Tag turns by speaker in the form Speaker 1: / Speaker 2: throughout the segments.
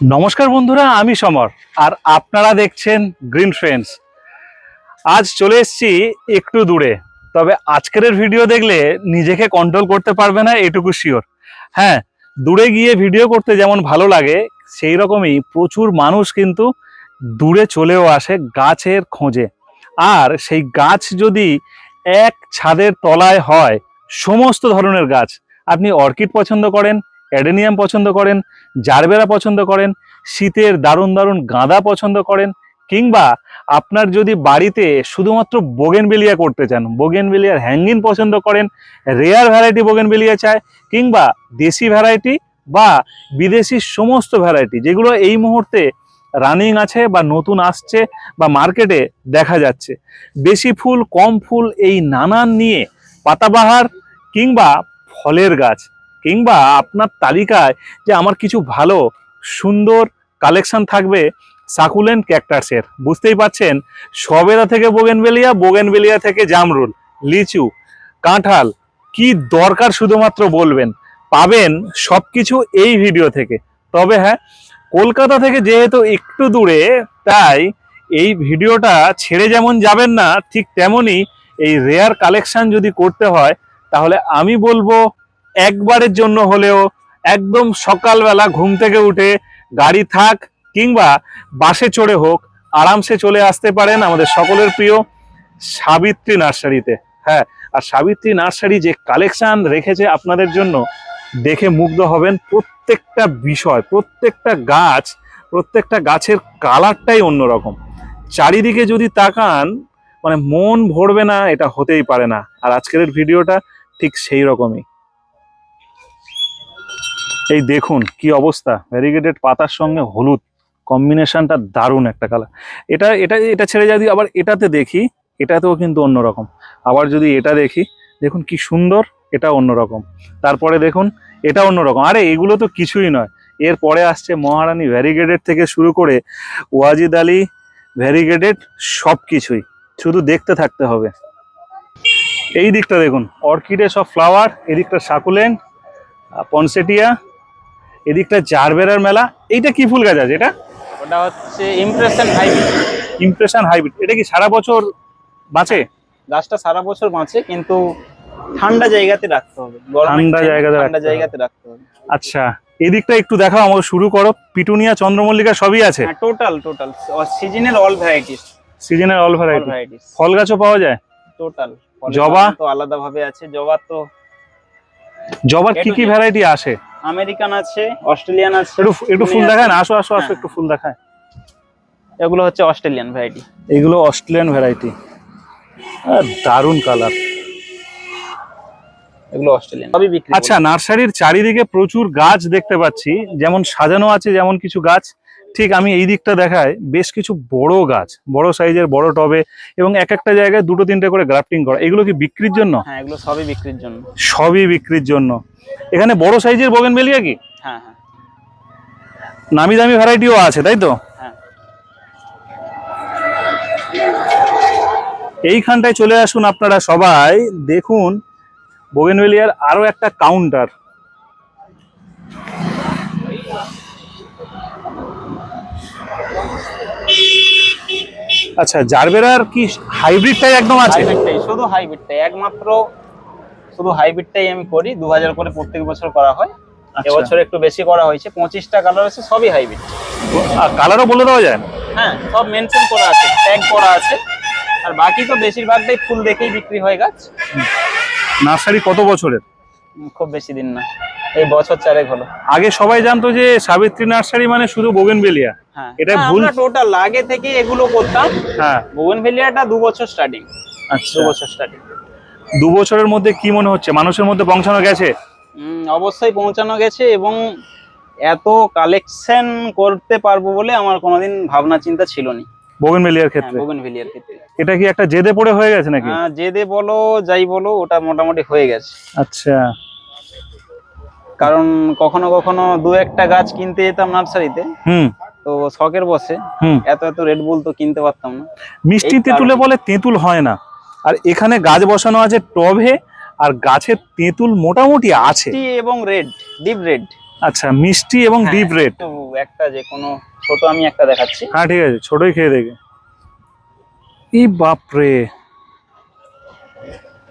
Speaker 1: নমস্কার বন্ধুরা, আমি সমর, আর আপনারা দেখছেন গ্রিন ফ্রেন্ডস আজ চলে এসেছি একটু দূরে, তবে আজকের ভিডিও দেখলে নিজেকে কন্ট্রোল করতে পারবে না, এটুকু শিওর হ্যাঁ দূরে গিয়ে ভিডিও করতে যেমন ভালো লাগে, সেই রকমই প্রচুর মানুষ কিন্তু দূরে চলেও আসে গাছের খোঁজে। আর সেই গাছ যদি এক ছাদের তলায় হয়, সমস্ত ধরনের গাছ, আপনি অর্কিড পছন্দ করেন অ্যাডেনিয়াম পছন্দ করেন, জারবেরা পছন্দ করেন, শীতের দারুণ দারুণ গাঁদা পছন্দ করেন, কিংবা আপনার যদি বাড়িতে শুধুমাত্র বোগেনবেলিয়া করতে চান বোগেনবেলিয়ার হ্যাঙ্গিন পছন্দ করেন, রেয়ার ভ্যারাইটি বোগেনবেলিয়া চায়, কিংবা দেশি ভ্যারাইটি বা বিদেশি সমস্ত ভ্যারাইটি, যেগুলো এই মুহূর্তে রানিং আছে বা নতুন আসছে বা মার্কেটে দেখা যাচ্ছে। বেশি ফুল, কম ফুল এই নানান নিয়ে পাতাবাহার কিংবা ফলের গাছ। কিংবা আপনার তালিকায় যে আমার কিছু ভালো, সুন্দর কালেকশন থাকবে সাকুলেন্ট ক্যাকটাসের। বুঝতেই পাচ্ছেন সবেদা থেকে বোগেনবেলিয়া বোগেনবেলিয়া থেকে জামরুল, লিচু, কাঁঠাল, কি দরকার শুধুমাত্র বলবেন? পাবেন সব কিছু এই ভিডিও থেকে। তবে হ্যাঁ কলকাতা থেকে যেহেতু একটু দূরে, তাই এই ভিডিওটা ছেড়ে যেমন যাবেন না, ঠিক তেমনই এই রেয়ার কালেকশন যদি করতে হয়, তাহলে আমি বলব একবারের জন্য হলেও একদম সকালবেলা ঘুম থেকে উঠে গাড়ি থাক কিংবা বাসে চড়ে হোক, আরামসে চলে আসতে পারেন আমাদের সকলের প্রিয় সাবিত্রী নার্সারিতে। হ্যাঁ আর সাবিত্রী নার্সারি যে কালেকশান রেখেছে আপনাদের জন্য, দেখে মুগ্ধ হবেন প্রত্যেকটা বিষয়, প্রত্যেকটা গাছ, প্রত্যেকটা গাছের কালারটাই অন্যরকম। চারিদিকে যদি তাকান মানে মন ভরবে না, এটা হতেই পারে না। আর আজকের ভিডিওটা ঠিক সেই রকমই। এই দেখুন কি অবস্থা। ভ্যারিগেটেড পাতার সঙ্গে হলুদ। কম্বিনেশনটা দারুণ একটা কালার এটা এটা এটা ছেড়ে যদি আবার এটাতে দেখি, এটাতেও কিন্তু অন্যরকম। আবার যদি এটা দেখি, দেখুন কি সুন্দর এটা অন্যরকম। তারপরে দেখুন এটা অন্যরকম। আরে, এগুলো তো কিছুই নয়। এরপরে আসছে মহারানী ভ্যারিগেটেড থেকে শুরু করে ওয়াজিদ আলী ভ্যারিগেটেড সব কিছুই শুধু দেখতে থাকতে হবে। এই দিকটা দেখুন অর্কিডে সব ফ্লাওয়ার, এদিকটা সাকুলেন্ট পনসেটিয়া এদিকটা জারবেরার মেলা। এইটা কি ফুল গাছ আছে? এটা?
Speaker 2: ওটা হচ্ছে ইমপ্রেশন হাইব্রিড
Speaker 1: ইমপ্রেশন হাইব্রিড এটা কি সারা বছর বাঁচে?
Speaker 2: গাছটা সারা বছর বাঁচে কিন্তু ঠান্ডা জায়গাতে রাখতে হবে।
Speaker 1: ঠান্ডা জায়গাতে
Speaker 2: ঠান্ডা জায়গাতে রাখতে হবে।
Speaker 1: আচ্ছা এদিকটা একটু দেখাও আমাকে শুরু করো। পিটুনিয়া চন্দ্রমল্লিকা সবই আছে?
Speaker 2: হ্যাঁ টোটাল টোটাল সিজনের অল ভ্যারাইটিস
Speaker 1: সিজনের অল
Speaker 2: অল
Speaker 1: ভ্যারাইটি
Speaker 2: ভ্যারাইটিস
Speaker 1: ফল গাছও পাওয়া যায়?
Speaker 2: টোটাল
Speaker 1: জবা?
Speaker 2: তো আলাদাভাবে আছে। জবা তো
Speaker 1: জবার কি কি ভ্যারাইটি আসে?
Speaker 2: আমেরিকান আছে অস্ট্রেলিয়ান আছে।
Speaker 1: একটু একটু ফুল দেখায় না? আসো আসো আসো
Speaker 2: হ্যাঁ।
Speaker 1: একটু ফুল দেখায়।
Speaker 2: এগুলো হচ্ছে অস্ট্রেলিয়ান ভ্যারাইটি
Speaker 1: এগুলো অস্ট্রেলিয়ান ভ্যারাইটি দারুণ কালার
Speaker 2: এগুলো অস্ট্রেলিয়ান। সবই বিক্রি
Speaker 1: আচ্ছা নার্সারির চারিদিকে প্রচুর গাছ দেখতে পাচ্ছি। যেমন সাজানো আছে যেমন কিছু গাছ। ঠিক আমি এই দিকটা দেখায় বেশ কিছু বড় গাছ বড় সাইজের বড় টবে এবং এক একটা জায়গায় দুটো তিনটে করে গ্রাফটিং করা। এগুলো কি বিক্রির জন্য?
Speaker 2: হ্যাঁ এগুলো সবই বিক্রির জন্য।
Speaker 1: সবই বিক্রির জন্য। এখানে বড় সাইজের বোগেনভেলিয়া কি?
Speaker 2: হ্যাঁ হ্যাঁ।
Speaker 1: নামি দামি ভ্যারাইটিও আছে তাই তো?
Speaker 2: হ্যাঁ।
Speaker 1: এইখানটায় চলে আসুন আপনারা সবাই দেখুন বোগেনভেলিয়ার আরও একটা কাউন্টার আচ্ছা জারবেরার কি হাইব্রিডটাই একদম আছে?
Speaker 2: হাইব্রিডটাই শুধু হাইব্রিডটাই একমাত্র শুধু হাইব্রিডটাই আমি করি দু হাজার করে প্রত্যেক বছর করা হয়।
Speaker 1: আচ্ছা।
Speaker 2: এবছর একটু বেশি করা হয়েছে পঁচিশটা কালার আছে সবই হাইব্রিড।
Speaker 1: আর কালারও বলে দেওয়া যায়
Speaker 2: হ্যাঁ সব মেনশন করা আছে ট্যাগ করা আছে। আর বাকি তো বেশিরভাগটাই ফুল দেখেই বিক্রি হয় গাছ।
Speaker 1: নার্সারি কত বছরের?
Speaker 2: খুব বেশি দিন না। এই বছর চারেক হলো।
Speaker 1: আগে সবাই জানতো যে সাবিত্রী নার্সারি মানে শুধু বোগেনভেলিয়া।
Speaker 2: হ্যাঁ।
Speaker 1: এটা ভুল-
Speaker 2: টোটাল আগে থেকে এগুলো করতাম।
Speaker 1: হ্যাঁ।
Speaker 2: বোগেনভেলিয়াটা দু বছর স্টার্টিং
Speaker 1: আচ্ছা।
Speaker 2: দু বছর স্টার্টিং
Speaker 1: দু বছরের মধ্যে কি মনে হচ্ছে? মানুষের মধ্যে পৌঁছানো গেছে?
Speaker 2: অবশ্যই পৌঁছানো গেছে এবং এত কালেকশন করতে পারব বলে আমার কোনোদিন ভাবনা চিন্তা ছিল না
Speaker 1: বোগেনভেলিয়ার ক্ষেত্রে?
Speaker 2: বোগেনভেলিয়ার ক্ষেত্রে।
Speaker 1: এটা কি একটা জেদে পড়ে হয়ে গেছে নাকি?
Speaker 2: আহ, জেদে বলো যাই বলো ওটা মোটামুটি হয়ে গেছে।
Speaker 1: আচ্ছা।
Speaker 2: কারণ কখনো কখনো দু একটা গাছ কিনতে যেতাম নার্সারিতে।
Speaker 1: হুম।
Speaker 2: তো শখের বসে। এত এত রেড বুল তো কিনতে পারতাম না।
Speaker 1: মিষ্টি তেঁতুলে বলে তেঁতুল হয় না। আর এখানে গাছ বসানো আছে টবে আর গাছের তেঁতুল মোটামুটি আছে।
Speaker 2: এবং রেড ডিপ রেড।
Speaker 1: আচ্ছা মিষ্টি এবং
Speaker 2: হ্যাঁ,
Speaker 1: ডিপ রেড।
Speaker 2: একটা যে কোনো ছোট আমি একটা দেখাচ্ছি।
Speaker 1: হ্যাঁ ঠিক আছে ছোটই খেয়ে দেখে। ই বাপরে।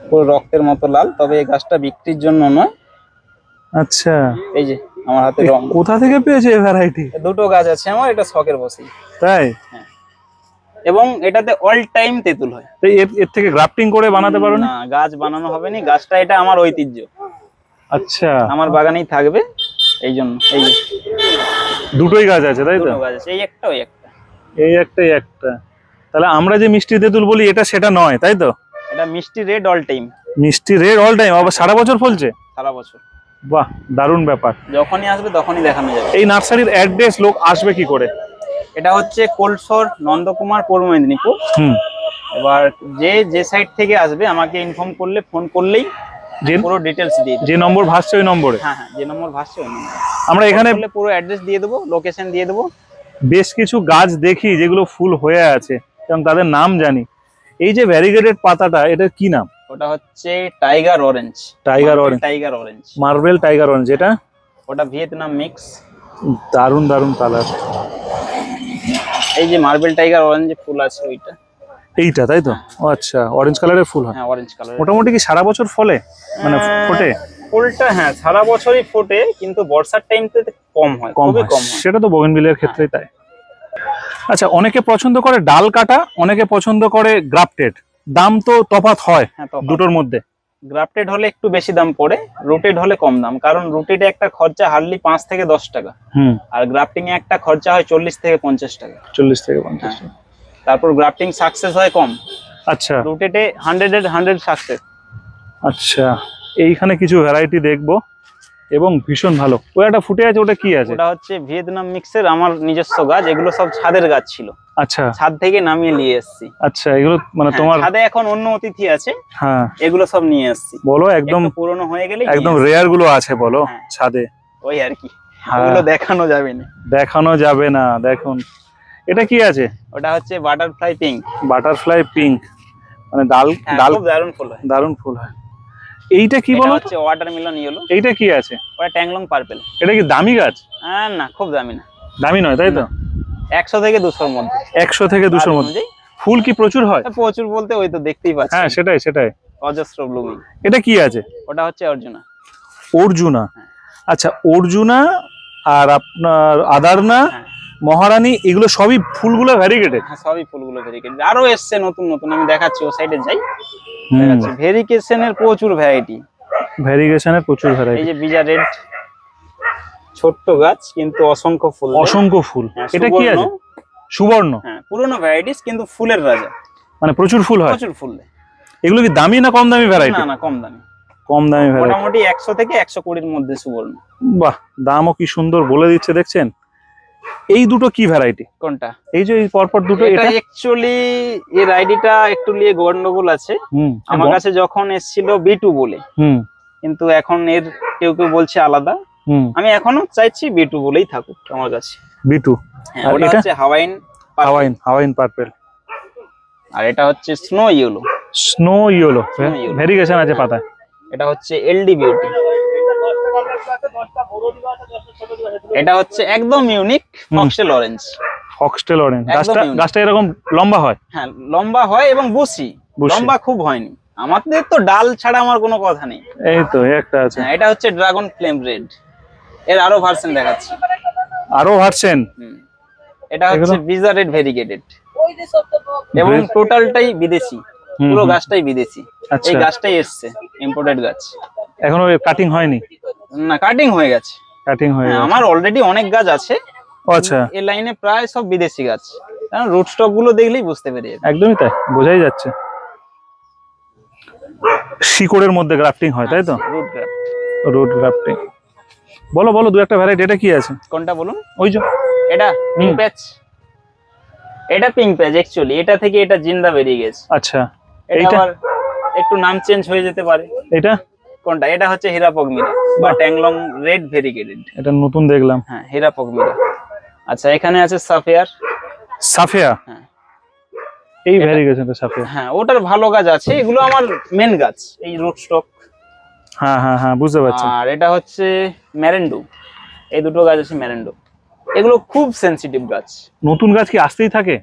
Speaker 2: পুরো রক্তের মতো লাল তবে এই গাছটা বিক্রির জন্য নয়।
Speaker 1: আচ্ছা।
Speaker 2: এই যে আমার হাতে রং।
Speaker 1: কোথা থেকে পেয়েছে ভ্যারাইটি
Speaker 2: দুটো গাছ আছে আমার এটা শখের বসেই
Speaker 1: তাই?
Speaker 2: এবং এটাতে অল টাইম তেঁতুল হয়।
Speaker 1: তো এর থেকে গ্রাফটিং করে বানাতে পারো না?
Speaker 2: না গাছ বানানো হবে না গাছটা এটা আমার ঐতিহ্য।
Speaker 1: আচ্ছা।
Speaker 2: আমার বাগানেই থাকবে এই জন্য এই যে।
Speaker 1: দুটোই গাছ আছে তাই তো?
Speaker 2: দুটো গাছ আছে এই একটা ওই একটা।
Speaker 1: এই একটাই একটা। তাহলে আমরা যে মিষ্টি তেঁতুল বলি এটা সেটা নয় তাই তো?
Speaker 2: এটা মিষ্টি রেড অল টাইম
Speaker 1: মিষ্টি রেড অল টাইম আবার সারা বছর ফলছে?
Speaker 2: সারা বছর।
Speaker 1: বাহ দারুণ ব্যাপার।
Speaker 2: যখনই আসবে তখনই দেখানো যাবে।
Speaker 1: এই নার্সারির অ্যাড্রেস লোক আসবে কি করে?
Speaker 2: এটা হচ্ছে কোলসর নন্দকুমার পূর্ব মেদিনীপুর।
Speaker 1: হুম।
Speaker 2: এবার যে যে সাইড থেকে আসবে আমাকে ইনফর্ম করলে ফোন করলেই
Speaker 1: যে
Speaker 2: পুরো ডিটেলস দিয়ে
Speaker 1: যে নম্বর ভাসছে ওই নম্বরে?
Speaker 2: হ্যাঁ হ্যাঁ যে নম্বর ভাসছে ওই নম্বর।
Speaker 1: আমরা এখানে
Speaker 2: পুরো অ্যাড্রেস দিয়ে দেবো লোকেশন দিয়ে দেবো।
Speaker 1: বেশ কিছু গাছ দেখি যেগুলো ফুল হয়ে আছে এবং তাদের নাম জানি। এই যে ভ্যারিগেটেড পাতাটা এটার কি নাম?
Speaker 2: ওটা হচ্ছে tiger orange
Speaker 1: tiger orange
Speaker 2: tiger orange
Speaker 1: marble tiger orange এটা?
Speaker 2: ওটা ভিয়েতনাম মিক্স
Speaker 1: দারুণ দারুণ কালার
Speaker 2: এই যে মার্বেল টাইগার অরেঞ্জ ফুল আছে ওইটা।
Speaker 1: এইটা তাই তো? ও আচ্ছা অরেঞ্জ কালারের ফুল হয়।
Speaker 2: হ্যাঁ অরেঞ্জ কালার
Speaker 1: মোটামুটি কি সারা বছর ফলে? মানে ফোটে?
Speaker 2: ফুলটা হ্যাঁ সারা বছরই ফোটে কিন্তু বর্ষার টাইমতে কম হয়
Speaker 1: কম
Speaker 2: খুবই কম হয়।
Speaker 1: সেটা তো বগেনভিলের ক্ষেত্রেই তাই। আচ্ছা অনেকে পছন্দ করে ডাল কাটা অনেকে পছন্দ করে গ্রাফটেড দাম তো তফাৎ হয়
Speaker 2: হ্যাঁ
Speaker 1: দুটোর মধ্যে।
Speaker 2: গ্রাফটেড হলে একটু বেশি দাম পড়ে রুটেড হলে কম দাম কারণ রুটেডে একটা খরচা হার্ডলি পাঁচ থেকে দশ টাকা।
Speaker 1: হুম।
Speaker 2: আর গ্রাফটিং এ একটা খরচা হয় চল্লিশ থেকে পঞ্চাশ টাকা।
Speaker 1: চল্লিশ থেকে পঞ্চাশ
Speaker 2: হ্যাঁ। তারপর গ্রাফটিং সাকসেস হয় কম।
Speaker 1: আচ্ছা।
Speaker 2: রুটেডে হান্ড্রেড হান্ড্রেড সাকসেস।
Speaker 1: আচ্ছা। এইখানে কিছু ভ্যারাইটি দেখব। এবং ভীষণ ভালো। ও একটা ফুটে আছে ওটা কি আছে?
Speaker 2: ওটা হচ্ছে ভিয়েতনাম মিক্সের আমার নিজস্ব গাছ এগুলো সব ছাদের গাছ ছিল।
Speaker 1: আচ্ছা।
Speaker 2: ছাদ থেকে নামিয়ে নিয়ে এসেছি।
Speaker 1: আচ্ছা এগুলো মানে
Speaker 2: হ্যাঁ,
Speaker 1: তোমার
Speaker 2: ছাদে এখন অন্য অতিথি আছে।
Speaker 1: হ্যাঁ।
Speaker 2: এগুলো সব নিয়ে এসেছি।
Speaker 1: বলো একদম
Speaker 2: পুরনো হয়ে গেলে
Speaker 1: একদম রেয়ারগুলো আছে বলো
Speaker 2: হ্যাঁ।
Speaker 1: ছাদে।
Speaker 2: ওই আর কি।
Speaker 1: হ্যাঁ।
Speaker 2: ওগুলো দেখানো যাবে না।
Speaker 1: দেখানো যাবে না দেখুন। এটা কি আছে?
Speaker 2: ওটা হচ্ছে বাটারফ্লাই পিঙ্ক
Speaker 1: বাটারফ্লাই পিঙ্ক মানে ডাল ডাল
Speaker 2: দারুণ ফুল হয়।
Speaker 1: দারুণ ফুল হয়। এইটা কি বলো?
Speaker 2: হচ্ছে ওয়াটারমেলন ইয়েলো
Speaker 1: এইটা কি আছে?
Speaker 2: ওটা ট্যাংলং পার্পেল
Speaker 1: এটা কি দামি গাছ?
Speaker 2: হ্যাঁ না খুব দামি না।
Speaker 1: দামি নয় তাই তো?
Speaker 2: একশো থেকে দুশোর মধ্যে।
Speaker 1: একশো থেকে দুশোর মধ্যে। ফুল কি প্রচুর হয়?
Speaker 2: প্রচুর বলতে ওই তো দেখতেই পাচ্ছি।
Speaker 1: হ্যাঁ সেটাই সেটাই।
Speaker 2: অজস্র ব্লুমিং
Speaker 1: এটা কি আছে?
Speaker 2: ওটা হচ্ছে অর্জুনা।
Speaker 1: অর্জুনা।
Speaker 2: হ্যাঁ।
Speaker 1: আচ্ছা অর্জুনা আর আপনার আদারনা
Speaker 2: হ্যাঁ।
Speaker 1: মহারানী এগুলো সবই ফুলগুলো ভ্যারিগেটেড
Speaker 2: হ্যাঁ সবই ফুলগুলো ভেরিকেট আরও এসছে নতুন নতুন। আমি দেখাচ্ছি ও সাইডে যাই। ভেরিকেশনের প্রচুর ভ্যারাইটি
Speaker 1: ভ্যারিগেশনের প্রচুর
Speaker 2: এই যে বিজা রেড ছোট্ট গাছ কিন্তু অসংখ্য ফুল।
Speaker 1: অসংখ্য ফুল।
Speaker 2: হ্যাঁ,
Speaker 1: এটা কি আছে? সুবর্ণ?
Speaker 2: হ্যাঁ পুরোনো ভ্যারাইটিস কিন্তু ফুলের রাজা।
Speaker 1: মানে প্রচুর ফুল হয়?
Speaker 2: প্রচুর ফুল।
Speaker 1: এগুলো কি দামি না কম দামি ভ্যারাইটি
Speaker 2: না না কম দামি।
Speaker 1: কম দামি ভ্যারাইটি
Speaker 2: মোটামুটি একশো থেকে একশো কুড়ির মধ্যে সুবর্ণ।
Speaker 1: বাহ দামও কি সুন্দর বলে দিচ্ছে দেখছেন? এই দুটো কি ভ্যারাইটি
Speaker 2: কোনটা?
Speaker 1: এই যে পরপর দুটো
Speaker 2: এটা অ্যাকচুয়ালি এর আইডিটা একটু নিয়ে গন্ডগোল আছে। আমার কাছে যখন এসেছিল বিটু বলে।
Speaker 1: হুম।
Speaker 2: কিন্তু এখন এর কেউ কেউ বলছে আলাদা। আমি এখনও চাইছি বিটু বলেই থাকুক আমার কাছে।
Speaker 1: বিটু
Speaker 2: হ্যাঁ, ওটা
Speaker 1: এটা?
Speaker 2: হচ্ছে হাওয়াইন
Speaker 1: হাওয়াইন হাওয়াইন পার্পেল
Speaker 2: আর এটা হচ্ছে snow yellow
Speaker 1: snow yellow variegation আছে পাতায়।
Speaker 2: এটা হচ্ছে এলডি বিউটি এটা হচ্ছে একদম unique foxtail orange
Speaker 1: foxtail orange গাছটা গাছটা এরকম লম্বা হয়?
Speaker 2: হ্যাঁ লম্বা হয় এবং বুসি। লম্বা খুব হয়নি। আমাদের তো ডাল ছাড়া আমার কোনো কথা নেই।
Speaker 1: এই তো একটা আছে।
Speaker 2: হ্যাঁ এটা হচ্ছে ড্রাগন ফ্লেম রেড এর আরও ভার্সন দেখাচ্ছি।
Speaker 1: আরও ভার্সেন।
Speaker 2: এটা হচ্ছে? ভিজা রেড ভেরিগেটেড এবং টোটালটাই বিদেশি। পুরো গাছটাই বিদেশি।
Speaker 1: আচ্ছা।
Speaker 2: এই গাছটাই এসছে ইম্পোর্টেড গাছ।
Speaker 1: এখনও কাটিং হয়নি?
Speaker 2: না কাটিং হয়ে গেছে।
Speaker 1: কাটিং হয়ে
Speaker 2: হ্যাঁ,
Speaker 1: গেছে।
Speaker 2: আমার অলরেডি অনেক গাছ আছে।
Speaker 1: আচ্ছা।
Speaker 2: এই লাইনে প্রায় সব বিদেশি গাছ। কারণ রুট স্টকগুলো দেখলেই বুঝতে পেরে যাবে।
Speaker 1: একদমই তাই বোঝাই যাচ্ছে। শিকড়ের মধ্যে গ্রাফটিং হয় তাই তো?
Speaker 2: রুট গ্রাফট
Speaker 1: রুট গ্রাফটিং বলো বলো দু একটা ভ্যারাইটি এটা কি আছে?
Speaker 2: কোনটা বলুন?
Speaker 1: ওই যে।
Speaker 2: এটা পিঙ্ক প্যাচ এটা পিঙ্ক প্যাচ অ্যাকচুয়ালি এটা থেকে এটা জিন্দা বেরিয়ে গেছে।
Speaker 1: আচ্ছা।
Speaker 2: এটা আবার একটু নাম চেঞ্জ হয়ে যেতে পারে।
Speaker 1: এটা
Speaker 2: কোনটা? এটা হচ্ছে হীরাপগমিরা বা ট্যাংলং রেড ভেরিগেটেড।
Speaker 1: এটা নতুন দেখলাম।
Speaker 2: হ্যাঁ হীরাপগমিরা আচ্ছা এখানে আছে সাফিয়ার।
Speaker 1: সাফিয়া?
Speaker 2: হ্যাঁ।
Speaker 1: এই ভ্যারিগেশনটা সাফিয়া।
Speaker 2: হ্যাঁ ওটার ভালো গাছ আছে এগুলো আমার মেন গাছ এই রুট স্টক
Speaker 1: হ্যাঁ হ্যাঁ হ্যাঁ বুঝতে পারছি।
Speaker 2: আর এটা হচ্ছে ম্যারেন্ডু এই দুটো গাছ আছে ম্যারেন্ডো এগুলো খুব সেনসিটিভ গাছ।
Speaker 1: নতুন গাছ কি আসতেই থাকে?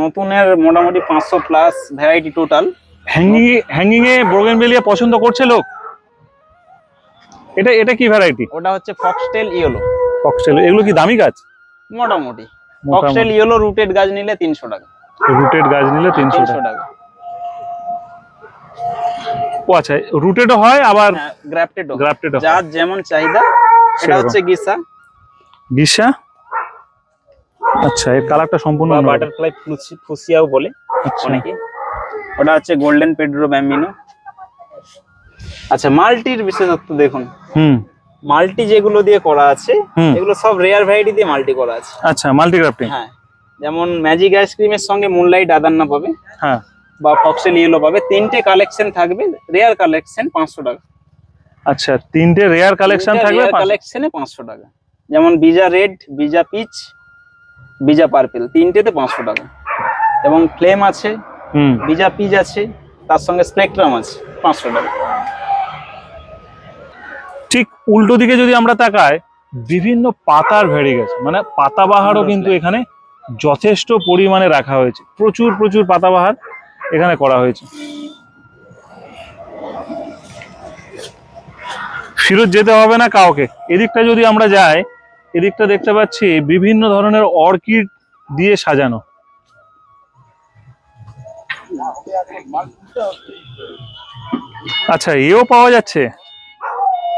Speaker 2: নতুনের মোটামুটি পাঁচশো plus variety total
Speaker 1: hanging hanging এ বোগেনভেলিয়া পছন্দ করছে লোক? এটা এটা কি ভ্যারাইটি
Speaker 2: ওটা হচ্ছে ফক্সটেল ইয়েলো
Speaker 1: ফক্সটেল এগুলো কি দামি গাছ?
Speaker 2: মোটামুটি। ফক্সটেল ইয়েলো রুটেড গাছ নিলে তিনশো টাকা।
Speaker 1: রুটেড গাছ নিলে তিনশো
Speaker 2: তিনশো
Speaker 1: টাকা।
Speaker 2: টাকা
Speaker 1: ও আচ্ছা রুটেডও হয় আবার
Speaker 2: হ্যাঁ গ্রাফটেড যার যেমন চাহিদা এটা হচ্ছে গিসা।
Speaker 1: গ্রীষ্মা আচ্ছা এর কালারটা সম্পূর্ণ।
Speaker 2: বাটারফ্লাই ফুসিয়াও বলে
Speaker 1: আচ্ছা।
Speaker 2: অনেকে। ওটা হচ্ছে গোল্ডেন পেড্রো ব্যাম্বিনো আচ্ছা মাল্টির বিশেষত্ব দেখুন।
Speaker 1: হুম।
Speaker 2: মাল্টি যেগুলো দিয়ে করা আছে এগুলো সব রেয়ার ভ্যারাইটি দিয়ে মাল্টি করা আছে।
Speaker 1: আচ্ছা মাল্টিগ্রাফটিং
Speaker 2: হ্যাঁ। যেমন ম্যাজিক আইসক্রিমের সঙ্গে মুনলাইট আদান্না পাবে
Speaker 1: হ্যাঁ।
Speaker 2: বা ফক্সেল ইয়েলো পাবে তিনটে কালেকশন থাকবে রেয়ার কালেকশন পাঁচশো টাকা।
Speaker 1: আচ্ছা তিনটে রেয়ার কালেকশন থাকবে
Speaker 2: কালেকশনে পাঁচশো টাকা। যেমন বিজা রেড বিজা পিচ বিজা পার্পেল তিনটেতে পাঁচশো টাকা। এবং ফ্লেম আছে
Speaker 1: হুম।
Speaker 2: বিজা পিচ আছে তার সঙ্গে স্পেকট্রাম আছে পাঁচশো টাকা।
Speaker 1: উল্টো দিকে যদি আমরা তাকাই বিভিন্ন পাতার ভেরিগেস মানে পাতাবাহারও কিন্তু এখানে যথেষ্ট পরিমাণে রাখা হয়েছে। প্রচুর প্রচুর পাতাবাহার এখানে করা হয়েছে। ফিরত যেতে হবে না কাউকে। এদিকটা যদি আমরা যাই এদিকটা দেখতে পাচ্ছি বিভিন্ন ধরনের অর্কিড দিয়ে সাজানো। আচ্ছা এও পাওয়া যাচ্ছে?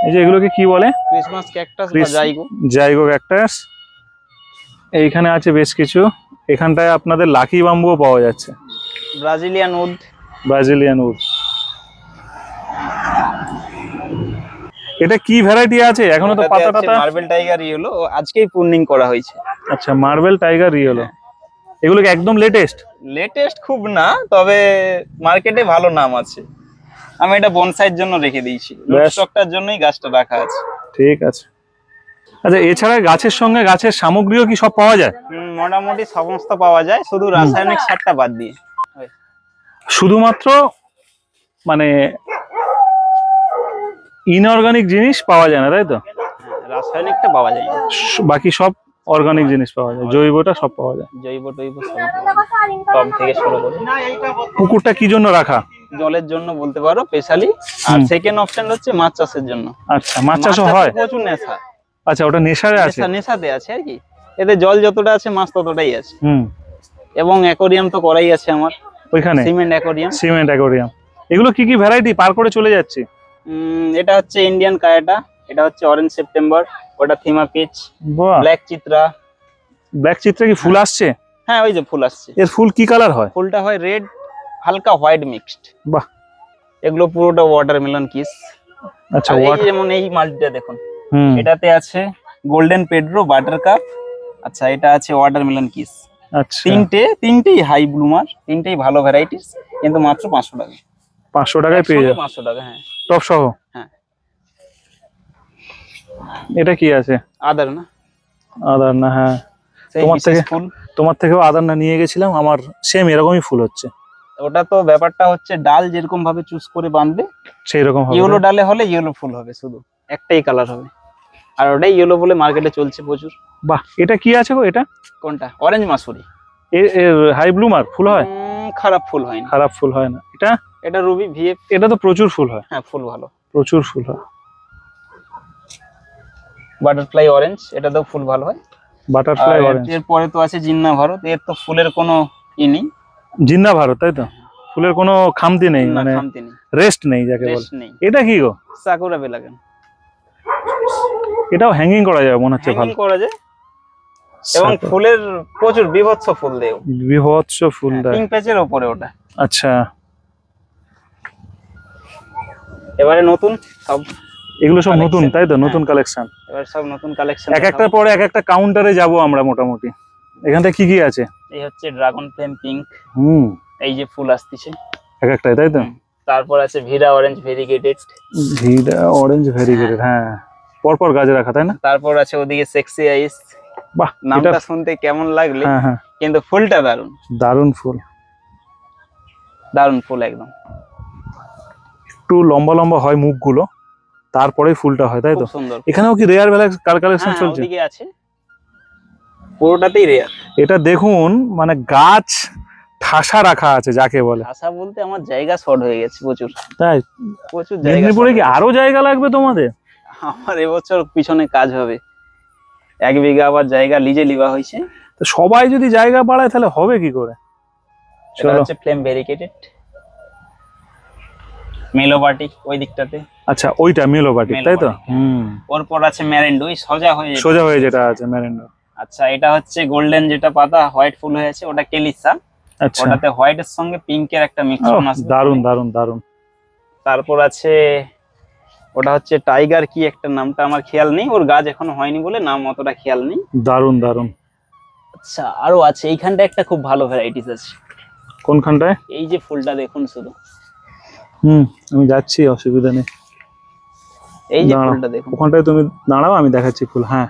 Speaker 1: এই যে এগুলোকে কি বলে?
Speaker 2: ক্রিসমাস ক্যাকটাস বা জাইগো।
Speaker 1: জাইগো ক্যাকটাস। এইখানে আছে বেশ কিছু। এখানটায় আপনাদের লাকি বাম্বুও পাওয়া যাচ্ছে।
Speaker 2: Brazilian wood.
Speaker 1: Brazilian wood. এটা কি ভ্যারাইটি আছে? এখনও তো পাতা টাতা
Speaker 2: মার্বেল টাইগার ইয়েলো আজকেই পূর্ণিং করা হয়েছে।
Speaker 1: আচ্ছা মার্বেল টাইগার রিয়েলো এগুলো কি একদম লেটেস্ট
Speaker 2: লেটেস্ট খুব না তবে মার্কেটে ভালো নাম আছে। আমি এটা বনসাইয়ের জন্য রেখে দিয়েছি। স্টকটার জন্যই গাছটা রাখা আছে।
Speaker 1: ঠিক আছে। আচ্ছা এছাড়া গাছের সঙ্গে গাছের সামগ্রীও কি সব পাওয়া যায়?
Speaker 2: হুম, মোটামুটি সমস্ত পাওয়া যায় শুধু রাসায়নিক সারটা বাদ দিয়ে।
Speaker 1: শুধুমাত্র মানে ইনঅর্গানিক জিনিস পাওয়া যায় না তাই তো?
Speaker 2: হ্যাঁ, রাসায়নিকটা পাওয়া যায়। না
Speaker 1: বাকি সব অর্গানিক জিনিস পাওয়া যায় জৈবটা সব পাওয়া যায়।
Speaker 2: জৈব টৈব সব থেকে শুরু করে
Speaker 1: পুকুরটা কি জন্য রাখা?
Speaker 2: জলের জন্য বলতে পারো স্পেশালি আর সেকেন্ড অপশন হচ্ছে মাছ চাষের জন্য।
Speaker 1: আচ্ছা মাছ চাষও হয়?
Speaker 2: প্রচুর নেশা।
Speaker 1: আচ্ছা ওটা নেশারে আছে?
Speaker 2: নেশা নেশাতে আছে আর কি। এতে জল যতটা আছে মাছ ততটাই আছে।
Speaker 1: হুম।
Speaker 2: এবং অ্যাকোরিয়াম তো করাই আছে আমার।
Speaker 1: ওইখানে?
Speaker 2: সিমেন্ট অ্যাকোরিয়াম
Speaker 1: সিমেন্ট অ্যাকোরিয়াম এগুলো কি কি ভ্যারাইটি পার করে চলে যাচ্ছে?
Speaker 2: এটা হচ্ছে ইন্ডিয়ান কায়াটা। এটা হচ্ছে অরেঞ্জ সেপ্টেম্বর ওটা থিমা peach black Chitra
Speaker 1: black Chitra কি ফুল আসছে?
Speaker 2: হ্যাঁ ওই যে ফুল আসছে।
Speaker 1: এর ফুল কি কালার হয়?
Speaker 2: ফুলটা হয় রেড হালকা হোয়াইট মিক্সড
Speaker 1: বাহ।
Speaker 2: এগুলো পুরোটা ওয়াটারমেলন কিস
Speaker 1: আচ্ছা
Speaker 2: যেমন এই মালটিটা দেখুন
Speaker 1: হুম।
Speaker 2: এটাতে আছে গোল্ডেন পেড্রো বাটার কাপ আচ্ছা এটা আছে ওয়াটারমেলন কিস
Speaker 1: আচ্ছা।
Speaker 2: তিনটে তিনটেই হাই ব্লুমার তিনটেই ভালো ভ্যারাইটিস কিন্তু মাত্র পাঁচশো টাকা
Speaker 1: পাঁচশো টাকায় পেয়ে যাবে
Speaker 2: পাঁচশো টাকা হ্যাঁ।
Speaker 1: টপ সহ?
Speaker 2: হ্যাঁ।
Speaker 1: এটা কি আছে?
Speaker 2: আদার না?
Speaker 1: আদার না হ্যাঁ। তোমার থেকে- তোমার থেকেও আদার না নিয়ে গেছিলাম আমার সেম এরকমই ফুল হচ্ছে।
Speaker 2: ওটা তো ব্যাপারটা হচ্ছে ডাল যেরকম ভাবে চুজ করে বাঁধবে
Speaker 1: সেই রকম হবে
Speaker 2: ইয়েলো ডালে হলে ইয়েলো ফুল হবে শুধু একটাই কালার হবে। আর ওটাই ইয়েলো বলে মার্কেটে চলছে প্রচুর।
Speaker 1: বাহ এটা কি আছে গো এটা?
Speaker 2: কোনটা? অরেঞ্জ মাসুরি।
Speaker 1: এ- এর হাই ব্লুমার ফুল হয়?
Speaker 2: খারাপ ফুল হয় না।
Speaker 1: খারাপ ফুল হয় না। এটা?
Speaker 2: এটা রুবি ভিএফ
Speaker 1: এটা তো প্রচুর ফুল হয়।
Speaker 2: হ্যাঁ ফুল ভালো।
Speaker 1: প্রচুর ফুল হয়।
Speaker 2: বাটারফ্লাই অরেঞ্জ এটা তো ফুল ভালো হয়।
Speaker 1: বাটারফ্লাই অরেঞ্জ
Speaker 2: এরপরে তো আছে জিন্না ভারত এর তো ফুলের কোনো ই নেই।
Speaker 1: জিন্না ভারত তাই তো? ফুলের কোনো খামতি নেই মানে রেস্ট নেই। যাকে বলে। এটা কি গো?
Speaker 2: সাকুরা বেলাগান।
Speaker 1: এটাও হ্যাঙ্গিং করা যায় মনে হচ্ছে ভালো।
Speaker 2: করা যায়। এবং ফুলের প্রচুর বিভৎস ফুল দেও।
Speaker 1: বিভৎস ফুল দেয়।
Speaker 2: পিঙ্ক প্যাচের ওপরে ওটা।
Speaker 1: আচ্ছা।
Speaker 2: এবারে নতুন সব
Speaker 1: এগুলো সব নতুন তাই তো?
Speaker 2: হ্যাঁ।
Speaker 1: নতুন কালেকশন
Speaker 2: এবার সব নতুন কালেকশন
Speaker 1: এক একটার পরে এক একটা কাউন্টারে যাব আমরা মোটামুটি। এখানটা কি কি আছে?
Speaker 2: এই হচ্ছে ড্রাগন ফ্লেম পিঙ্ক
Speaker 1: হুম।
Speaker 2: এই যে ফুল আসতেছে।
Speaker 1: এক একটাই তাই তো?
Speaker 2: তারপর আছে ভিরা অরেঞ্জ ভেরিগেটেড
Speaker 1: ভিডা অরেঞ্জ ভেরিগেটেড হ্যাঁ। পরপর গাছ রাখা তাই না?
Speaker 2: তারপর আছে ওদিকে সেক্সি আইস
Speaker 1: বাহ
Speaker 2: নামটা শুনতে কেমন লাগলে
Speaker 1: হ্যাঁ হ্যাঁ।
Speaker 2: কিন্তু ফুলটা দারুণ
Speaker 1: দারুণ ফুল।
Speaker 2: দারুণ ফুল একদম।
Speaker 1: একটু লম্বা লম্বা হয় মুখগুলো তারপরে ফুলটা হয় তাই তো?
Speaker 2: সুন্দর।
Speaker 1: এখানেও কি রেয়ার বেলা কালেকশন
Speaker 2: হ্যাঁ
Speaker 1: চলছে?
Speaker 2: ওদিকে আছে। পুরোটাতেই রেয়ার
Speaker 1: এটা দেখুন মানে গাছ ঠাসা রাখা আছে যাকে বলে।
Speaker 2: আশা বলতে আমার জায়গা শর্ট হয়ে গেছে প্রচুর।
Speaker 1: তাই?
Speaker 2: প্রচুর জায়গা
Speaker 1: মেদিনীপুরে কি আরও জায়গা লাগবে তোমাদের?
Speaker 2: আমার এবছর পিছনে কাজ হবে। এক বিঘা আবার জায়গা লিজে লিবা হয়েছে।
Speaker 1: তো সবাই যদি জায়গা বাড়ায় তাহলে হবে কি করে?
Speaker 2: এটা হচ্ছে ফ্লেম মেলোবাটি ওই দিকটাতে।
Speaker 1: আচ্ছা ওইটা মিলোবাটি তাই তো?
Speaker 2: মেলোবাটি।
Speaker 1: হুম।
Speaker 2: ওর পর আছে ম্যারেন্ডো ওই সোজা হয়ে
Speaker 1: সোজা হয়ে যেটা আছে ম্যারেন্ডো
Speaker 2: আচ্ছা এটা হচ্ছে গোল্ডেন যেটা পাতা হোয়াইট ফুল হয়েছে ওটা কেলিসা।
Speaker 1: আচ্ছা।
Speaker 2: ওটাতে হোয়াইটের সঙ্গে পিঙ্কের একটা
Speaker 1: ওহ,
Speaker 2: আসবে।
Speaker 1: দারুণ দারুণ দারুণ
Speaker 2: তারপর আছে ওটা হচ্ছে টাইগার কি একটা নামটা আমার খেয়াল নেই ওর গাছ এখনও হয়নি বলে নাম অতটা খেয়াল নেই।
Speaker 1: দারুণ দারুণ
Speaker 2: আচ্ছা আরও আছে এইখানটা একটা খুব ভালো ভ্যারাইটিস আছে।
Speaker 1: কোনখানটায়?
Speaker 2: এই যে ফুলটা দেখুন শুধু।
Speaker 1: হুম আমি যাচ্ছি অসুবিধা নেই।
Speaker 2: এই যে। ফুলটা দেখুন।
Speaker 1: ওখানটায় তুমি দাঁড়াও আমি দেখাচ্ছি ফুল হ্যাঁ।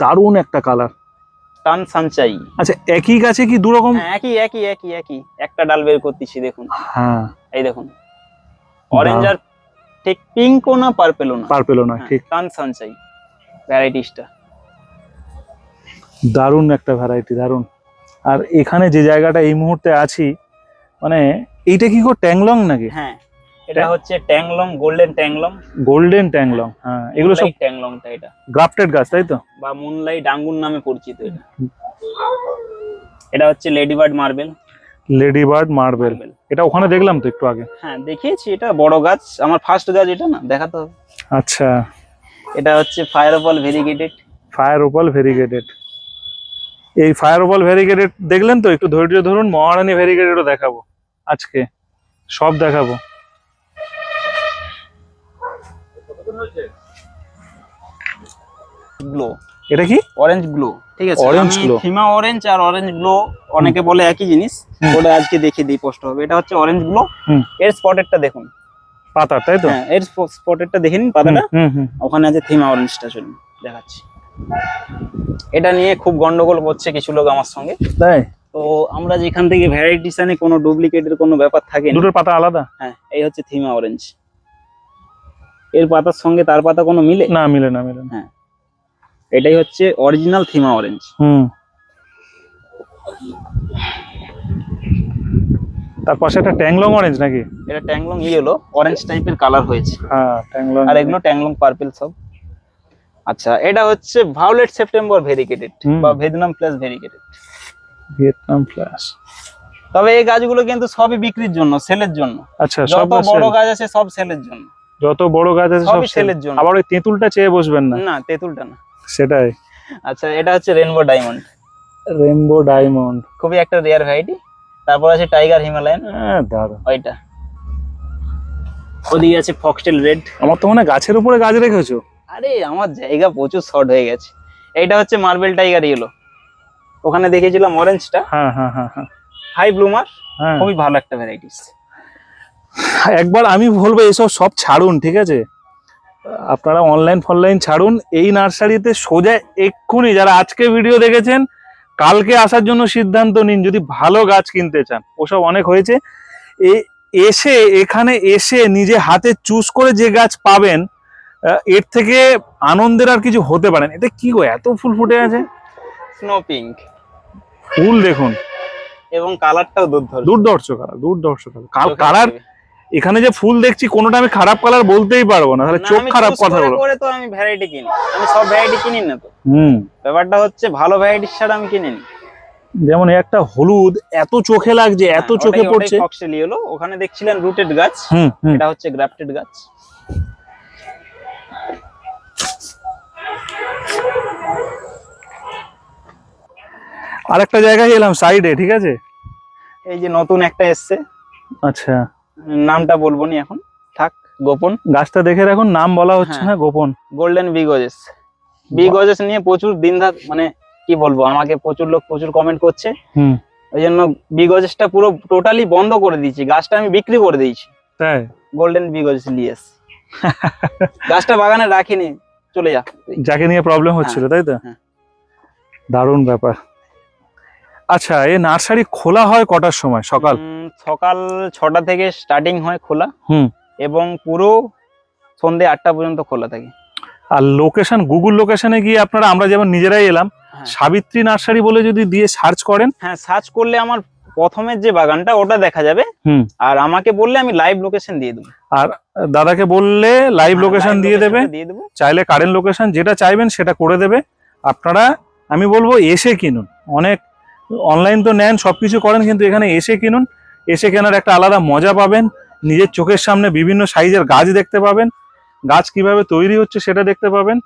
Speaker 1: দারুণ একটা কালার
Speaker 2: টান সানচাই।
Speaker 1: আচ্ছা একই গাছে কি দু রকম
Speaker 2: হ্যাঁ একই একই একই একই। একটা ডাল বের করতেছি দেখুন।
Speaker 1: হ্যাঁ।
Speaker 2: এই দেখুন। অরেঞ্জ আর ঠিক পিঙ্কও না পার্পেলও না?
Speaker 1: পার্পেলও না
Speaker 2: হ্যাঁ,
Speaker 1: ঠিক।
Speaker 2: টান সানচাই। ভ্যারাইটিসটা
Speaker 1: দারুণ একটা ভ্যারাইটি দারুণ আর এখানে যে জায়গাটা এই মুহূর্তে আছি মানে এইটা কি গো ট্যাংলং নাকি?
Speaker 2: হ্যাঁ। এটা হচ্ছে ট্যাংলং গোল্ডেন ট্যাংলং।
Speaker 1: গোল্ডেন ট্যাংলং হ্যাঁ এগুলো সব
Speaker 2: ট্যাংলংটা এটা।
Speaker 1: গ্রাফটেড গাছ তাই তো?
Speaker 2: বা মুনলাই আঙ্গুর নামে পরিচিত এটা। এটা হচ্ছে লেডিবার্ড মার্বেল
Speaker 1: লেডিবার্ড মার্বেল এটা ওখানে দেখলাম তো একটু আগে।
Speaker 2: হ্যাঁ দেখিয়েছি এটা বড় গাছ। আমার ফার্স্ট গাছ এটা না দেখাতে হবে।
Speaker 1: আচ্ছা।
Speaker 2: এটা হচ্ছে fire all variegated
Speaker 1: fire opal variegated এই ফায়ার ওপাল ভেরিগেটেড দেখলেন তো? একটু ধৈর্য ধরুন মহারানী ভেরিগেটেডও দেখাবো। আজকে সব দেখাবো।
Speaker 2: গ্লো
Speaker 1: এটা কি?
Speaker 2: অরেঞ্জ গ্লো ঠিক আছে
Speaker 1: Orange
Speaker 2: আমি
Speaker 1: glow.
Speaker 2: থিমা অরেঞ্জ আর অরেঞ্জ গ্লো অনেকে বলে একই জিনিস।
Speaker 1: হুম।
Speaker 2: ওটা আজকে দেখিয়ে দিই পোস্ট হবে। এটা হচ্ছে অরেঞ্জ গ্লো
Speaker 1: হুম।
Speaker 2: এর স্পটেরটা দেখুন।
Speaker 1: পাতা তাই তো?
Speaker 2: হ্যাঁ এর স্পটেরটা দেখে নিন পাতাটা।
Speaker 1: হুম হুম
Speaker 2: ওখানে আছে থিমা অরেঞ্জটা চলুন দেখাচ্ছি। এটা নিয়ে খুব গন্ডগোল করছে কিছু লোক আমার সঙ্গে।
Speaker 1: তাই?
Speaker 2: তো আমরা যেখান থেকে ভ্যারাইটিস আনি কোনো ডুপ্লিকেটের কোনো ব্যাপার থাকে না।
Speaker 1: দুটোর পাতা আলাদা?
Speaker 2: হ্যাঁ এই হচ্ছে থিমা অরেঞ্জ এর পাতার সঙ্গে তার পাতা কোনো মিলে?
Speaker 1: না মিলে না মিলে হ্যাঁ।
Speaker 2: এটাই হচ্ছে অরিজিনাল থিমা অরেঞ্জ
Speaker 1: হুম। তার পাশে একটা ট্যাংলং অরেঞ্জ নাকি?
Speaker 2: এটা ট্যাংলং ইয়েলো অরেঞ্জ টাইপের কালার হয়েছে।
Speaker 1: হ্যাঁ ট্যাংলং।
Speaker 2: আর এগুলো ট্যাংলং পার্পেল সব। আচ্ছা এটা হচ্ছে ভায়োলেট সেপ্টেম্বর ভেরিকেটেড বা Vietnam plus variegated
Speaker 1: Vietnam plus
Speaker 2: তবে এই গাছগুলো কিন্তু সবই বিক্রির জন্য সেলের জন্য।
Speaker 1: আচ্ছা সব
Speaker 2: বড় গাছ আছে সব সেলের জন্য।
Speaker 1: যত বড় গাছ আছে সব
Speaker 2: সেলের জন্য।
Speaker 1: আবার ওই তেঁতুলটা চেয়ে বসবেন না।
Speaker 2: না তেঁতুলটা না।
Speaker 1: সেটাই।
Speaker 2: আচ্ছা এটা হচ্ছে রেনবো ডায়মন্ড
Speaker 1: রেনবো ডায়মন্ড
Speaker 2: খুবই একটা রেয়ার ভ্যারাইটি তারপর আছে টাইগার হিমালয়ান
Speaker 1: হ্যাঁ দারুণ।
Speaker 2: ওইটা। ওদিকে আছে ফক্সটেল রেড
Speaker 1: আমার তো মনে গাছের উপরে গাছ রেখেছো।
Speaker 2: আরে আমার জায়গা প্রচুর শর্ট হয়ে গেছে। এইটা হচ্ছে মার্বেল টাইগার ইয়েলো ওখানে দেখেছিলাম অরেঞ্জটা
Speaker 1: হ্যাঁ হ্যাঁ হ্যাঁ হ্যাঁ।
Speaker 2: হাই ব্লুমার
Speaker 1: হ্যাঁ।
Speaker 2: খুবই ভালো একটা ভ্যারাইটিস
Speaker 1: একবার আমি বলব এসব সব ছাড়ুন ঠিক আছে? আপনারা অনলাইন ফনলাইন ছাড়ুন। এই নার্সারিতে সোজা এক্ষুনি যারা আজকে ভিডিও দেখেছেন কালকে আসার জন্য সিদ্ধান্ত নিন যদি ভালো গাছ কিনতে চান। ওসব অনেক হয়েছে। এ এসে এখানে এসে নিজে হাতে চুজ করে যে গাছ পাবেন এর থেকে আনন্দের আর কিছু হতে পারে না। এটা কি গো এত ফুল ফুটে আছে?
Speaker 2: স্নো পিঙ্ক
Speaker 1: ফুল দেখুন।
Speaker 2: এবং কালারটাও দুর্ধর্ষ।
Speaker 1: দুর্ধর্ষ কালার দুর্ধর্ষ কালার কালার। এখানে যে ফুল দেখছি কোনোটা আমি খারাপ কালার বলতেই পারব না। তাহলে চোখ খারাপ কথা বলো।
Speaker 2: করে তো আমি ভ্যারাইটি কিনি। আমি সব ভ্যারাইটি কিনি না তো।
Speaker 1: হুম।
Speaker 2: ব্যাপারটা হচ্ছে ভালো ভ্যারাইটির ছাড়া আমি কিনি নি
Speaker 1: যেমন একটা হলুদ এত চোখে লাগছে এত চোখে পড়ছে।
Speaker 2: ফক্সটেল ইয়েলো ওখানে দেখছিলেন রুটেড গাছ এটা হচ্ছে গ্রাফটেড গাছ
Speaker 1: আর একটা জায়গায় এলাম সাইডে ঠিক আছে?
Speaker 2: এই যে নতুন একটা এসছে।
Speaker 1: আচ্ছা।
Speaker 2: নামটা বলব নি এখন। থাক গোপন।
Speaker 1: গাছটা দেখে রাখুন নাম বলা হচ্ছে
Speaker 2: হ্যাঁ।
Speaker 1: না গোপন
Speaker 2: গোল্ডেন বিগজেস বিগজেস নিয়ে প্রচুর দিন ধার মানে কি বলব আমাকে প্রচুর লোক প্রচুর কমেন্ট করছে।
Speaker 1: হুম।
Speaker 2: ওই জন্য বিগজেসটা পুরো টোটালি বন্ধ করে দিয়েছি। গাছটা আমি বিক্রি করে দিয়েছি।
Speaker 1: তাই?
Speaker 2: গোল্ডেন বিগজেস লিয়েস গাছটা বাগানে রাখিনি চলে যা।
Speaker 1: যাকে নিয়ে প্রবলেম হচ্ছিল তাই তো?
Speaker 2: হ্যাঁ।
Speaker 1: দারুণ ব্যাপার। আচ্ছা এই নার্সারি খোলা হয় কটার সময়? সকাল?
Speaker 2: সকাল ছটা থেকে স্টার্টিং হয় খোলা
Speaker 1: হুম।
Speaker 2: এবং পুরো সন্ধে আটটা পর্যন্ত খোলা থাকে।
Speaker 1: আর লোকেশন গুগল লোকেশনে গিয়ে আপনারা আমরা যেমন নিজেরাই এলাম
Speaker 2: হ্যাঁ।
Speaker 1: সাবিত্রী নার্সারি বলে যদি দিয়ে সার্চ করেন।
Speaker 2: হ্যাঁ সার্চ করলে আমার প্রথমের যে বাগানটা ওটা দেখা যাবে।
Speaker 1: হুম।
Speaker 2: আর আমাকে বললে আমি লাইভ লোকেশন দিয়ে দেবো।
Speaker 1: আর দাদাকে বললে লাইভ
Speaker 2: হ্যাঁ,
Speaker 1: লোকেশন দিয়ে দেবে।
Speaker 2: দিয়ে দেবো।
Speaker 1: চাইলে কারেন্ট লোকেশন যেটা চাইবেন সেটা করে দেবে। আপনারা আমি বলব এসে কিনুন। অনেক অনলাইন তো নেন সব কিছু করেন কিন্তু এখানে এসে কিনুন। এসে কেনার একটা আলাদা মজা পাবেন। নিজের চোখের সামনে বিভিন্ন সাইজের গাছ দেখতে পাবেন। গাছ কীভাবে তৈরি হচ্ছে সেটা দেখতে পাবেন।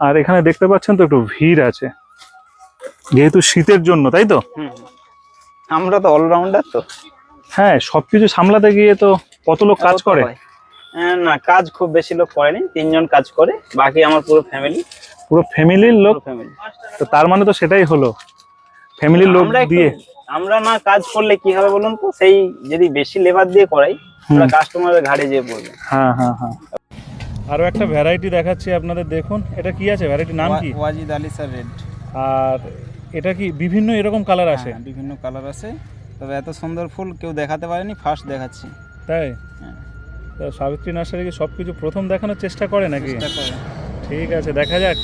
Speaker 1: আর এখানে দেখতে পাচ্ছেন তো একটু ভিড় আছে। যেহেতু শীতের জন্য তাই তো।
Speaker 2: আমরা তো অলরাউন্ডার তো।
Speaker 1: হ্যাঁ সবকিছু সামলাতে গিয়ে তো কত লোক কাজ করে?
Speaker 2: হ্যাঁ, না কাজ খুব বেশি লোক করেনি তিনজন কাজ করে। বাকি আমার পুরো ফ্যামিলি
Speaker 1: পুরো ফ্যামিলির লোক? তো তার মানে তো সেটাই হলো। ফ্যামিলির লোক দিয়ে।
Speaker 2: আমরা না কাজ করলে কি হবে বলুন তো? সেই যদি বেশি লেবার দিয়ে করাই আমরা কাস্টমারের ঘাড়ে যেয়ে পড়বে।
Speaker 1: হ্যাঁ হ্যাঁ হ্যাঁ। আরও একটা ভ্যারাইটি দেখাচ্ছি আপনাদের দেখুন। এটা কি আছে? ভ্যারাইটি নাম কি?
Speaker 3: Wajid Ali sir red.
Speaker 1: আর এটা কি বিভিন্ন এরকম কালার আছে
Speaker 3: হ্যাঁ, বিভিন্ন কালার আছে তবে এত সুন্দর ফুল কেউ দেখাতে পারেনি ফার্স্ট দেখাচ্ছি।
Speaker 1: তাই?
Speaker 3: হ্যাঁ।
Speaker 1: তো সাবিত্রী নার্সারি কি সব কিছু প্রথম দেখানোর চেষ্টা করে নাকি? ঠিক আছে দেখা যাক।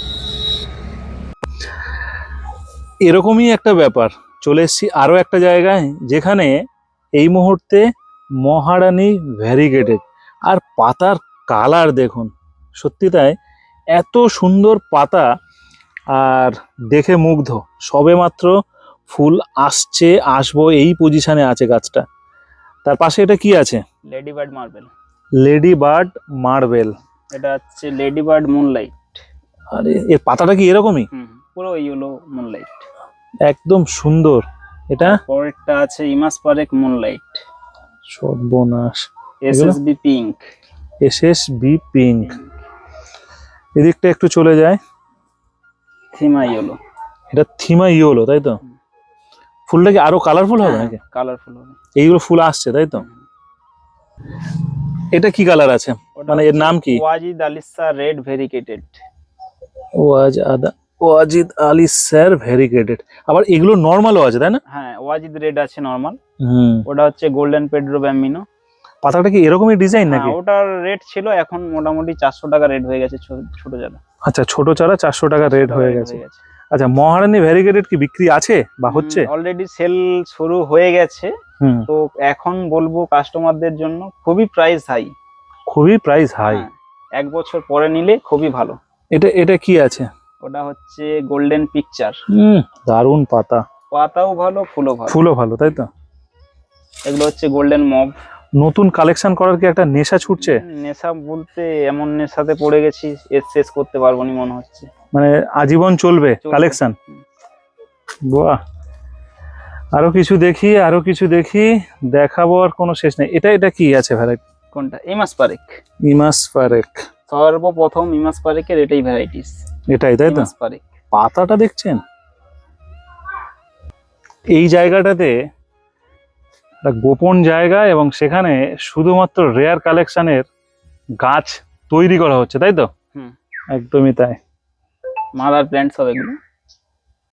Speaker 1: এরকমই একটা ব্যাপার। চলে এসেছি আরও একটা জায়গায় যেখানে এই মুহূর্তে মহারানী ভ্যারিগেটেড। আর পাতার কালার দেখুন সত্যি তাই? এত সুন্দর পাতা আর দেখে মুগ্ধ। সবেমাত্র ফুল আসছে আসব এই পজিশনে আছে গাছটা। তার পাশে এটা কি আছে?
Speaker 2: Lady bird marble.
Speaker 1: Lady bird marble.
Speaker 2: এটা হচ্ছে লেডি বার্ড মুনলাইট।
Speaker 1: আরে এর পাতাটা কি এরকমই?
Speaker 2: পুরো ইয়েলো মুনলাইট
Speaker 1: একদম সুন্দর। এটা?
Speaker 2: পরেরটা আছে ইমাস পারেক মুনলাইট
Speaker 1: সর্বনাশ
Speaker 2: S S B pink
Speaker 1: S S B pink এদিকটা একটু চলে যায়।
Speaker 2: থিমা ইয়েলো
Speaker 1: এটা থিমা ইয়েলো তাই তো? ফুলটা কি আরও কালারফুল হবে নাকি?
Speaker 2: কালারফুল হবে।
Speaker 1: এইগুলো ফুল আসছে তাই তো? এটা কি কালার আছে? মানে এর নাম কি?
Speaker 2: ওয়াজিদ আলিসা রেড ভেরিকেটেড
Speaker 1: ওয়াজ আদা ওয়াজিদ আলী স্যার ভেরিকেটেড আবার এগুলো নর্মালও আছে তাই না?
Speaker 2: হ্যাঁ ওয়াজিদ রেড আছে নর্মাল
Speaker 1: হুম।
Speaker 2: ওটা হচ্ছে গোল্ডেন পেড্রো ব্যামিনো
Speaker 1: পাতাটা কি এরকমই ডিজাইন নাকি?
Speaker 2: হ্যাঁ, ওটার রেট ছিল এখন মোটামুটি চারশো টাকা রেট হয়ে গেছে ছোট চারা।
Speaker 1: আচ্ছা ছোট চারা চারশো টাকা রেট হয়ে গেছে। আচ্ছা মহারানী ভ্যারিগেটেড কি বিক্রি আছে বা হচ্ছে?
Speaker 2: অলরেডি সেল শুরু হয়ে গেছে। তো এখন বলব কাস্টমারদের জন্য খুবই প্রাইস হাই
Speaker 1: খুবই প্রাইস হাই
Speaker 2: এক বছর পরে নিলে খুবই ভালো।
Speaker 1: এটা এটা কি আছে?
Speaker 2: ওটা হচ্ছে গোল্ডেন পিকচার
Speaker 1: হুম দারুণ পাতা।
Speaker 2: পাতাও ভালো ফুলও ভালো।
Speaker 1: ফুলও ভালো তাই তো?
Speaker 2: এগুলো হচ্ছে গোল্ডেন মব
Speaker 1: নতুন কালেকশন করার কি একটা নেশা ছুটছে?
Speaker 2: নেশা বলতে এমন নেশাতে পড়ে গেছি এর শেষ করতে পারব না মনে হচ্ছে।
Speaker 1: মানে আজীবন চলবে। কালেকশন। বাহ। আরও কিছু দেখি আরও কিছু দেখি দেখাবো আর কোনো শেষ নেই। এটা এটা কি আছে ভ্যারাইটি
Speaker 2: কোনটা? ইমাস পারেক
Speaker 1: ইমাস পারেক
Speaker 2: সর্বপ্রথম ইমাস পারেকের এটাই ভ্যারাইটিস
Speaker 1: এটাই তাই তো?
Speaker 2: ইমাস পারেক।
Speaker 1: পাতাটা দেখছেন? এই জায়গাটাতে একটা গোপন জায়গা এবং সেখানে শুধুমাত্র রেয়ার কালেকশনের গাছ তৈরি করা হচ্ছে তাই তো?
Speaker 2: হুম।
Speaker 1: একদমই তাই।
Speaker 2: মাদার প্ল্যান্টস হবে এগুলো।